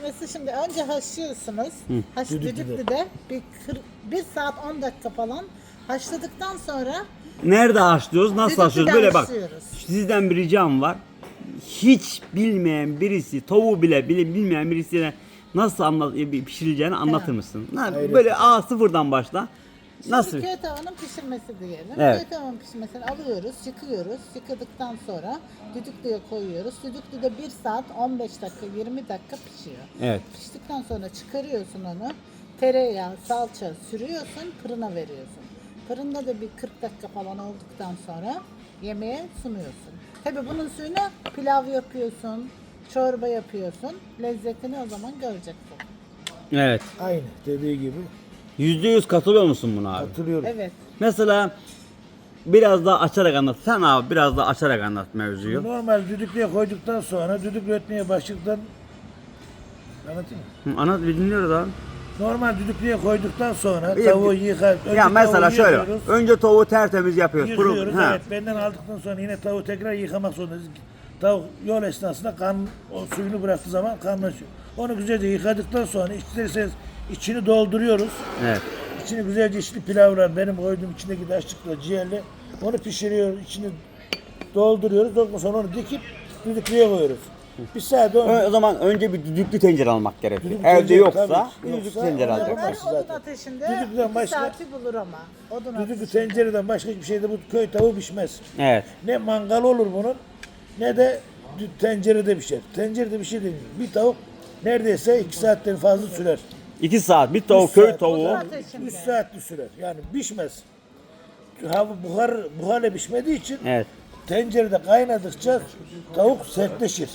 Mesela şimdi önce haşlıyorsunuz. Haş, Düdüklüde. düdüklüde bir, kır, bir saat 10 dakika falan haşladıktan sonra Nerede haşlıyoruz? Nasıl Düdüklüde haşlıyoruz? Böyle bak. haşlıyoruz. Sizden bir ricam var. Hiç bilmeyen birisi, tavuğu bile bile bilmeyen birisine nasıl anlat, pişirileceğini anlatır mısın? Hayret. Böyle a sıfırdan başla. Şimdi Nasıl? köy tavanın pişirmesi diyelim. Evet. Köy tavanın pişirmesini alıyoruz, yıkıyoruz. Yıkadıktan sonra düdüklüye koyuyoruz. Düdüklüde 1 saat 15 dakika 20 dakika pişiyor. Evet. Piştikten sonra çıkarıyorsun onu. Tereyağı, salça sürüyorsun, fırına veriyorsun. Fırında da bir 40 dakika falan olduktan sonra yemeğe sunuyorsun. Tabii bunun suyuna pilav yapıyorsun, çorba yapıyorsun. Lezzetini o zaman göreceksin. Evet. Aynı dediği gibi Yüzde yüz katılıyor musun buna abi? katılıyorum. Evet. Mesela biraz daha açarak anlat. Sen abi biraz daha açarak anlat mevzuyu. Normal düdüklüye koyduktan sonra düdük ötmeye başladıktan anlatayım mı? Hı, Anlat bir dinliyoruz abi. Normal düdüklüye koyduktan sonra Bir- tavuğu yıkar. önce ya mesela tavuğu şöyle. yıkıyoruz, Önce tavuğu tertemiz yapıyoruz. Pırıl- Yıkıyoruz ha. evet. Benden aldıktan sonra yine tavuğu tekrar yıkamak zorundayız. Tavuk yol esnasında kan o suyunu bıraktığı zaman kanlaşıyor. Onu güzelce yıkadıktan sonra isterseniz içini dolduruyoruz. Evet. İçini güzelce içli pilavla benim koyduğum içindeki de açlıkla ciğerli onu pişiriyoruz. içini dolduruyoruz. Ondan sonra onu dikip düdüklüye koyuyoruz. Bir saat on. Ö- O zaman önce bir düdüklü tencere almak gerekiyor. Düdüklü Evde tencere, yoksa tabii bir düdüklü Yoksa tencere alacak. Onlar odun ateşinde Düdüklüden bir başka- saati bulur ama. Odun Düdüklü ateşinde. tencereden başka hiçbir şeyde bu köy tavuğu pişmez. Evet. Ne mangal olur bunun ne de dü- tencerede pişer. Tencerede bir şey değil. Bir tavuk neredeyse iki saatten fazla sürer. İki saat bir tavuk köy tavuğu. Ateşinde. 3 saatli sürer. Yani pişmez. Hava buhar buharla pişmediği için Evet. tencerede kaynadıkça tavuk sertleşir.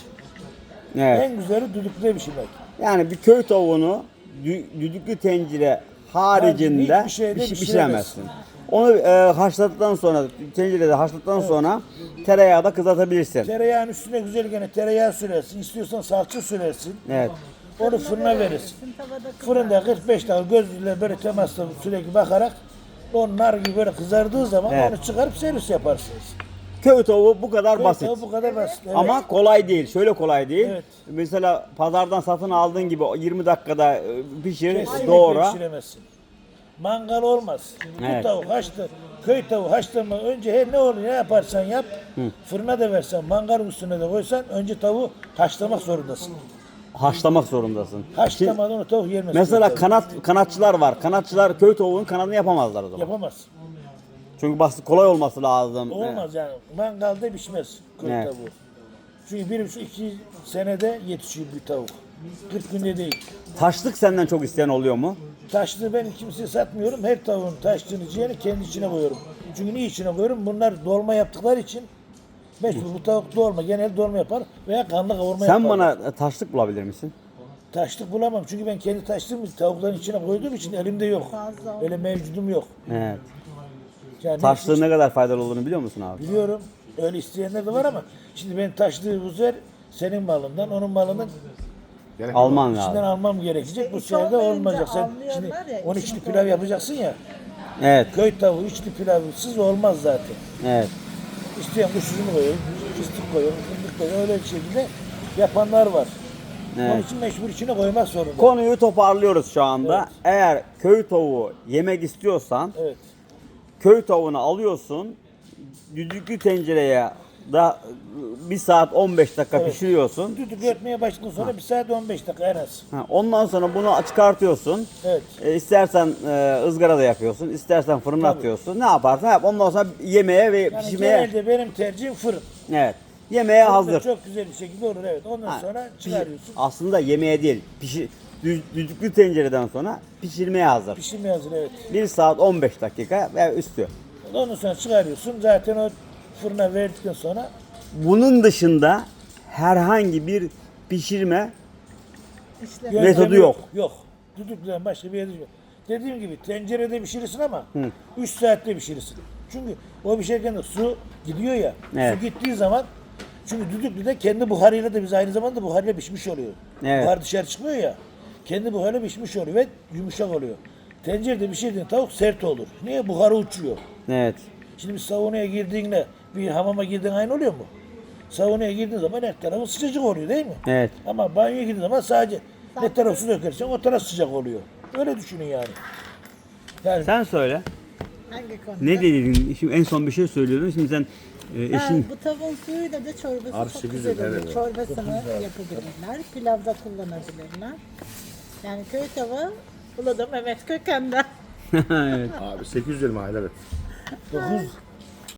Evet. En güzeli düdüklüde pişirmek. Yani bir köy tavuğunu dü- düdüklü tencere haricinde Hiçbir şeyde piş- pişiremezsin. pişiremezsin. Onu e, haşladıktan sonra tencerede haşladıktan sonra tereyağda kızartabilirsin. Tereyağın üstüne güzel gene tereyağı sürersin. İstiyorsan salça sürersin. Evet. Onu fırına verirsin. Fırında 45 dakika gözüyle böyle temasla sürekli bakarak o nar gibi böyle kızardığı zaman Evet. onu çıkarıp servis yaparsınız. Köy tavuğu bu kadar basit. Evet, bu kadar basit. Evet. Ama kolay değil. Şöyle kolay değil. Evet. Mesela pazardan satın aldığın gibi o 20 dakikada e, pişir, Kesinlikle doğra. pişiremezsin. Mangal olmaz. Evet. Bu tavuk haşlı, köy tavuğu haşlama önce her ne olur ne yaparsan yap. Fırına da versen, mangalın üstüne de koysan önce tavuğu haşlamak zorundasın. Haşlamak zorundasın. Haşlamadan o tavuk yenmez. mesela kanat kanatçılar var. Kanatçılar köy tavuğunun kanadını yapamazlar o zaman. yapamaz. Çünkü basit kolay olması lazım. Olmaz yani. Mangalda pişmez köy Evet. tavuğu. Çünkü bir buçuk iki senede yetişiyor bir tavuk. 40 günde değil. Taşlık senden çok isteyen oluyor mu? Taşlı ben kimseye satmıyorum. Her tavuğun taşlığını ciğerini kendi içine koyuyorum. Çünkü niye içine koyuyorum? Bunlar dolma yaptıkları için bu tavuk dolma. Genel dolma yapar veya kanlı kavurma yapar. Sen bana taşlık bulabilir misin? Taşlık bulamam. Çünkü ben kendi taşlığımı tavukların içine koyduğum için elimde yok. Fazla Öyle mevcudum yok. Evet. Yani Taşlığın ne kadar faydalı olduğunu biliyor musun abi? Biliyorum. Öyle isteyenler de var ama şimdi ben taşlığı bu sefer senin malından, onun malından Alman içinden lazım. almam gerekecek. Bu sefer de olmayacak. Sen şimdi ya, 12'li içini pilav yapacaksın ya. Evet. Köy tavuğu içli pilavsız olmaz zaten. Evet. İsteyen kuş üzümü koyuyor, fıstık koyuyor, fındık koyuyor. Öyle bir şekilde yapanlar var. Onun Evet. için mecbur içine koymak zorunda. Konuyu toparlıyoruz şu anda. Eğer köy tavuğu yemek istiyorsan evet. köy tavuğunu alıyorsun. Düdüklü tencereye da bir saat 15 dakika Evet. pişiriyorsun. Düdük ötmeye başladıktan sonra bir saat 15 dakika en az. Ha, ondan sonra bunu çıkartıyorsun. Evet. E, istersen e, ızgarada yapıyorsun, istersen fırına atıyorsun. Ne yaparsan yap. Ondan sonra yemeğe ve Yani pişirmeye genelde benim tercihim fırın. evet. Yemeğe hazır. Çok güzel bir şekilde olur evet. Ondan Ha, sonra piş- çıkarıyorsun. Aslında yemeğe değil. Pişi, dü- düdüklü tencereden sonra pişirmeye hazır. Pişirmeye hazır evet. 1 saat 15 dakika ve üstü. Ondan sonra çıkarıyorsun. Zaten o fırına verdikten sonra Bunun dışında herhangi bir pişirme işlemi. Evet. Metodu yok. Yok. Düdüklüden başka bir yerde yok. Dediğim gibi tencerede pişirirsin ama 3 saatte pişirirsin. Çünkü o pişerken de su gidiyor ya. Evet. Su gittiği zaman çünkü düdüklüde kendi buharıyla da biz aynı zamanda buharıyla pişmiş oluyor. Evet. Buhar dışarı çıkmıyor ya. Kendi buharıyla pişmiş oluyor ve yumuşak oluyor. Tencerede pişirdiğin tavuk sert olur. Niye? Buharı uçuyor. evet. Şimdi bir saunaya girdiğinde bir hamama girdiğin aynı oluyor mu? Saunaya girdiğin zaman her tarafı sıcacık oluyor değil mi? Evet. Ama banyoya girdiğin zaman sadece Ne tarafı su dökersen o taraf sıcak oluyor. Öyle düşünün yani. Yani Sen söyle. Hangi konuda? Ne dedin? Şimdi en son bir şey söylüyordun. Şimdi sen e, Ha, eşin bu tavuğun suyuyla da çorbası Abi çok güzel oluyor. evet. Çorbasını yapabilirler. Pilavda kullanabilirler. Yani köy tavuğu Uludağ Mehmet Köken'den. evet. Abi 850 mi? Evet. 9